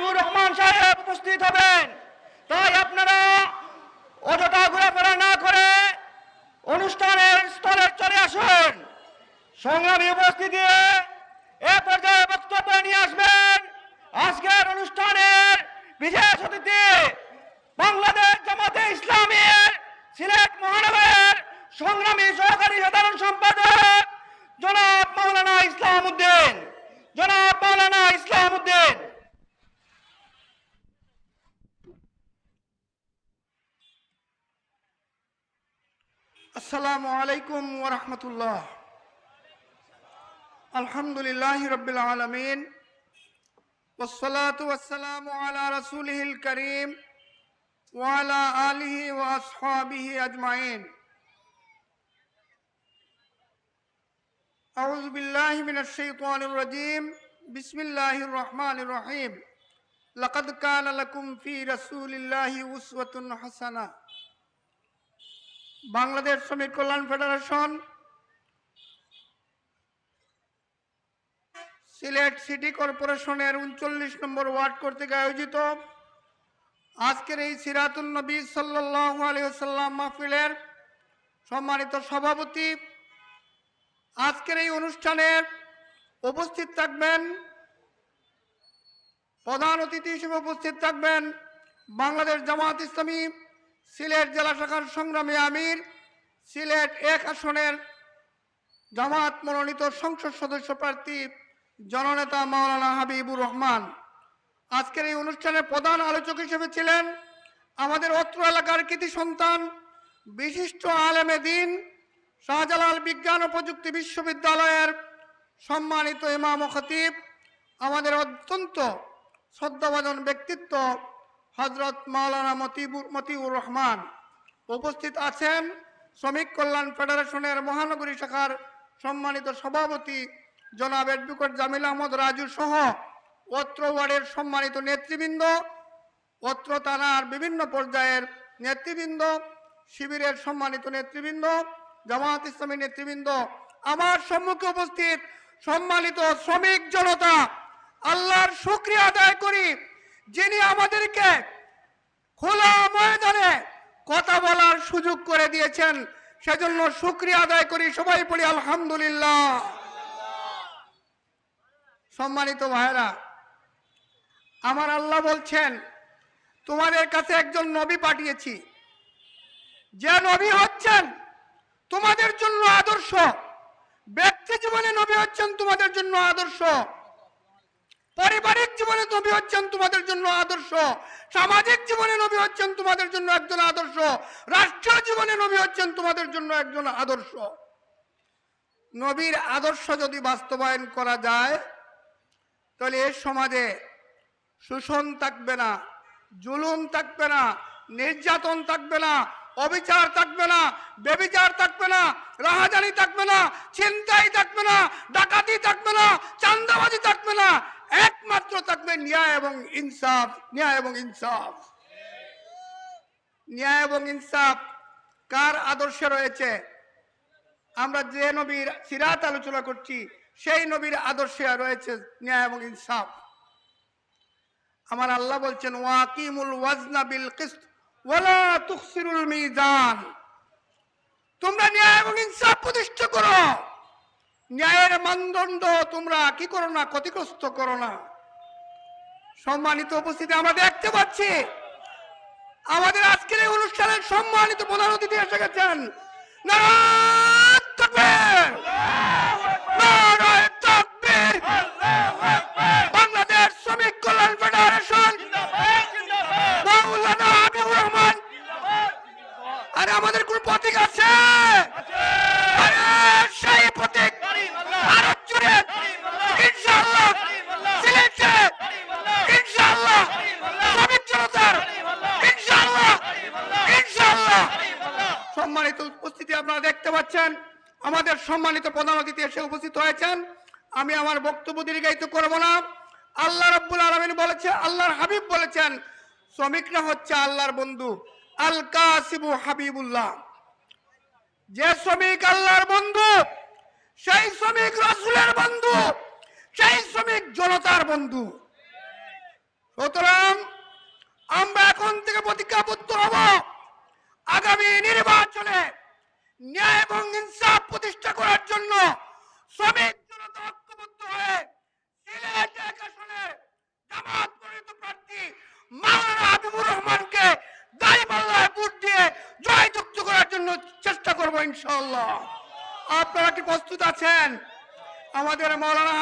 হাবিবুর রহমান সাহেব উপস্থিত হবেন। তাই আপনারা অযথা ঘোরাফেরা না করে অনুষ্ঠানের স্থলে চলে আসুন। সংগ্রামী উপস্থিতি এ পর্যায়ে বক্তব্য নিয়ে আসবেন আজকের অনুষ্ঠানের বিশেষ অতিথি বাংলাদেশ জামাতে ইসলামের সিলেট মহানগরের সংগ্রামী সহকারী সাধারণ সম্পাদক জনাব মাওলানা ইসলাম উদ্দিন। জনাব মাওলানা ইসলাম উদ্দিন আসসালামু আলাইকুম ওরহমতুল্লাহ আলহামদুলিল্লাহ রবিল আলমিন والصلاة والسلام على رسوله الكريم وعلى آله وأصحابه أجمعين أعوذ بالله من الشيطان الرجيم بسم الله الرحمن الرحيم لقد كان لكم في رسول الله أسوة حسنة বাংলাদেশ শ্রমিক কল্যাণ ফেডারেশন, সিলেট সিটি কর্পোরেশনের উনচল্লিশ নম্বর ওয়ার্ড কর্তৃক আয়োজিত আজকের এই সিরাতুল নবী সাল্লাহ আলিয়াল্লাম মাহফিলের সম্মানিত সভাপতি। আজকের এই অনুষ্ঠানের উপস্থিত থাকবেন প্রধান অতিথি হিসেবে উপস্থিত থাকবেন বাংলাদেশ জামাত ইসলামী সিলেট জেলা শাখার সংগ্রামী আমির, সিলেট এক আসনের জামাত মনোনীত সংসদ সদস্য প্রার্থী জননেতা মাওলানা হাবিবুর রহমান। আজকের এই অনুষ্ঠানে প্রধান আলোচক হিসেবে ছিলেন আমাদের অত্র এলাকার কৃতি সন্তান, বিশিষ্ট আলেমে দিন, শাহজালাল বিজ্ঞান ও প্রযুক্তি বিশ্ববিদ্যালয়ের সম্মানিত ইমাম খতিব, আমাদের অত্যন্ত শ্রদ্ধাভাজন ব্যক্তিত্ব হজরত মাওলানা মতিবুর মতিউর রহমান উপস্থিত আছেন শ্রমিক কল্যাণ ফেডারেশনের মহানগরী শাখার সম্মানিত সভাপতি জনাব অ্যাডভোকেট জামিল আহমদ রাজু সহ অত্র ওয়ার্ডের সম্মানিত নেতৃবৃন্দ, অত্র থানার বিভিন্ন পর্যায়ের নেতৃবৃন্দ, শিবিরের সম্মানিত নেতৃবৃন্দ জামাত ইসলামী নেতৃবৃন্দ, আমার সম্মুখে উপস্থিত সম্মানিত শ্রমিক জনতা, আল্লাহর শুক্রিয়া আদায় করি যিনি আমাদেরকে খোলা ময়দানে কথা বলার সুযোগ করে দিয়েছেন। সেজন্য শুক্রিয়া আদায় করি, সবাই পড়ি আলহামদুলিল্লাহ। সম্মানিত ভাইরা আমার আল্লাহ বলছেন, তোমাদের কাছে একজন নবী পাঠিয়েছি। যে নবী হচ্ছেন, তোমাদের জন্য আদর্শ। ব্যক্তি জীবনে নবী হচ্ছেন, তোমাদের জন্য আদর্শ। পারিবারিক জীবনে নবী হচ্ছেন, তোমাদের জন্য আদর্শ। সামাজিক জীবনে তোমাদের জন্য একজন আদর্শ। রাষ্ট্রীয় জীবনে নবী হচ্ছেন তোমাদের জন্য একজন আদর্শ। নবীর আদর্শ যদি বাস্তবায়ন করা যায়, তাহলে এর সমাজে শোষণ থাকবে না, জুলুম থাকবে না, নির্যাতন থাকবে না, অবিচার থাকবে না, বেবিচার থাকবে না, রাহাজানি থাকবে না চিন্তাই থাকবে না, ডাকাতি থাকবে না চান্দাবাজি থাকবে না, একমাত্র থাকবে ন্যায় এবং ইনসাফ, ন্যায় এবং ইনসাফ। ন্যায় এবং ইনসাফ কার আদর্শে রয়েছে? আমরা যে নবীর সিরাত আলোচনা করছি, সেই নবীর আদর্শে রয়েছে ন্যায় এবং ইনসাফ। আমার আল্লাহ বলছেন, ওয়াকিমুল ওয়াজনা বিল কিসত, ওয়ালা তুখসিরুল মিজান। তোমরা ন্যায় এবং ইনসাফ প্রতিষ্ঠা করো। ন্যায়ের মানদণ্ড তোমরা কি করো না? ক্ষতিগ্রস্ত করো না। সম্মানিত উপস্থিতি আমরা দেখতে পাচ্ছি। আমাদের আজকের এই অনুষ্ঠানের সম্মানিত প্রধান অতিথি এসে গেছেন। শ্রমিক কল্যাণ রহমান! আরে আমাদের কোন প্রতীক আছে আরে সেই প্রতীক ভারত জুড়ে ইনশাআল্লাহ সিলেটে ইনশাআল্লাহ শ্রমিক জনতার ইনশাআল্লাহ ইনশাআল্লাহ সম্মানিত উপস্থিতি আপনারা দেখতে পাচ্ছেন। আমাদের সম্মানিত প্রধান অতিথি এসে উপস্থিত হয়েছেন। আমি আমার বক্তব্য দীর্ঘায়িত করব না। আল্লাহ রব্বুল আলমিন বলেছে, আল্লাহর হাবিব বলেছেন, শ্রমিকরা হচ্ছে আল্লাহর বন্ধু। আল কাসিবু হাবিবুল্লাহ। যে শ্রমিক আল্লাহর বন্ধু, সেই শ্রমিক রাসূলের বন্ধু, সেই শ্রমিক জনতার বন্ধু। সুতরাং আমরা এখন থেকে প্রতিজ্ঞাবদ্ধ হব। আগামী নির্বাচনে ন্যায় এবং ইনসাফ প্রতিষ্ঠা করার জন্য শ্রমিক জনতা ঐক্যবদ্ধ হয়ে সিলেট এক জামাত মনোনীত প্রার্থী মাওলানা হাবিবুর রহমানকে দাঁড়িপাল্লায় ভোট দিয়ে জয়যুক্ত করার জন্য চেষ্টা করব ইনশাআল্লাহ। আপনারা কি প্রস্তুত আছেন? আমাদের মাওলানা